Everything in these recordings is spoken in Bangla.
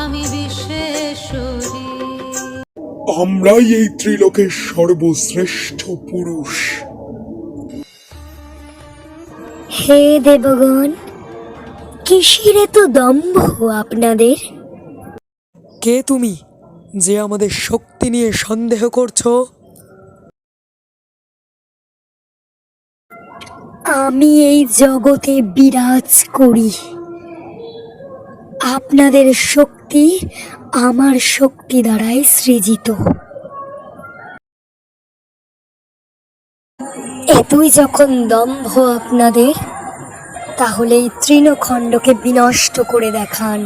আমি বিশ্বেশ্বরী আমরাই এই ত্রিলোকের সর্বশ্রেষ্ঠ পুরুষ। হে দেবগণ কিসের এত দম্ভ আপনাদের? কে তুমি যে আমাদের শক্তি নিয়ে সন্দেহ করছ? আমি এই জগতে বিরাজ করি। আপনাদের শক্তি আমার শক্তি দ্বারাই সৃজিত। এতই যখন দম্ভ আপনাদের তাহলে এই তৃণখণ্ডকে বিনষ্ট করে দেখান।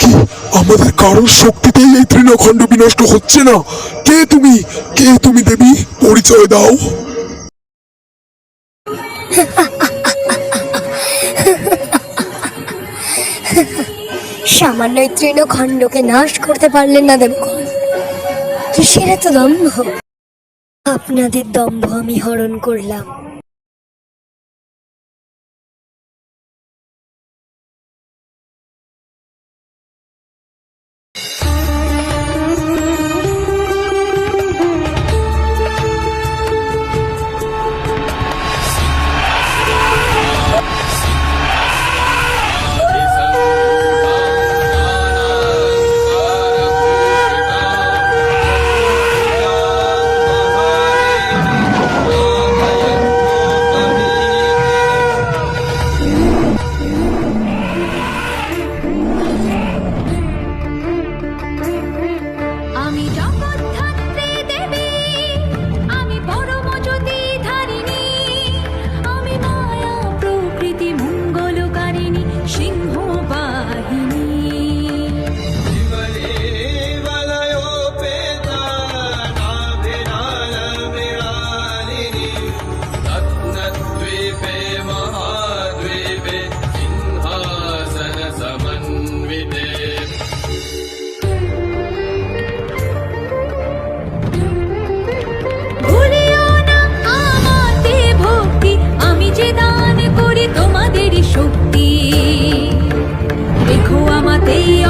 কি? আমাদের কারোর শক্তিতেই এই তৃণখণ্ড বিনষ্ট হচ্ছে না? কে তুমি? কে তুমি দেবী? পরিচয় দাও। সামান্য তৃণ তৃণখণ্ডকে নাশ করতে পারলেন না দেবগণ। সেটা তো দম্ভ। আপনাদের দম্ভ আমি হরণ করলাম।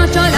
অচলা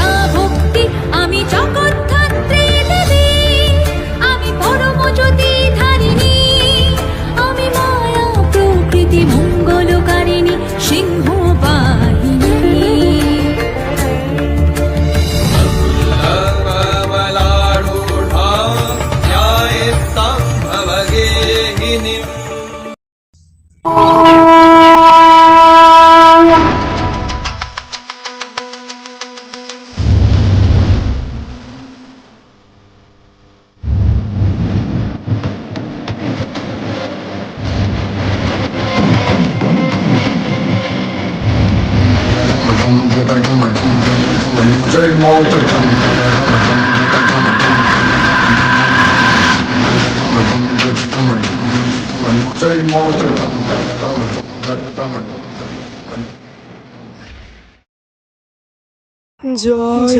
জয়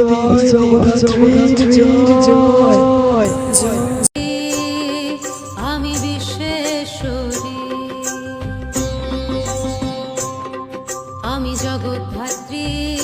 দেবী জগদ্ধাত্রী জয় জয় আমি বিশ্বেশ্বরী আমি জগদ্ধাত্রী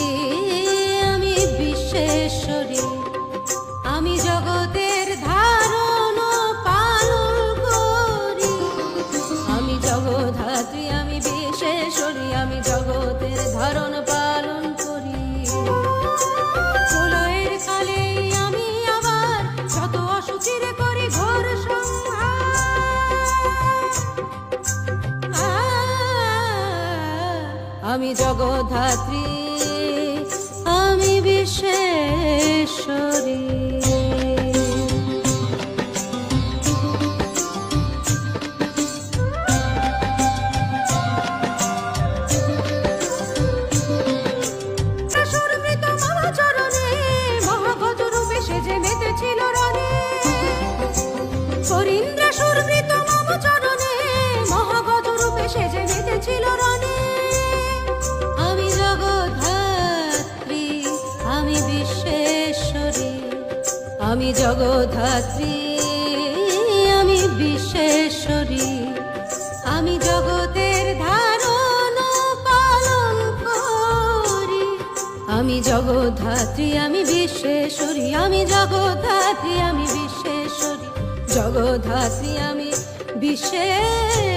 আমি জগদ্ধাত্রী আমি বিশ্বেশ্বরী। আমি জগধাত্রী আমি বিশ্বেশ্বরী, আমি জগতের ধারণ পালন করি। আমি জগধাত্রী আমি বিশ্বেশ্বরী, আমি জগধাত্রী আমি বিশ্বেশ্বরী জগধাত্রী আমি বিশ্বেশ্বরী।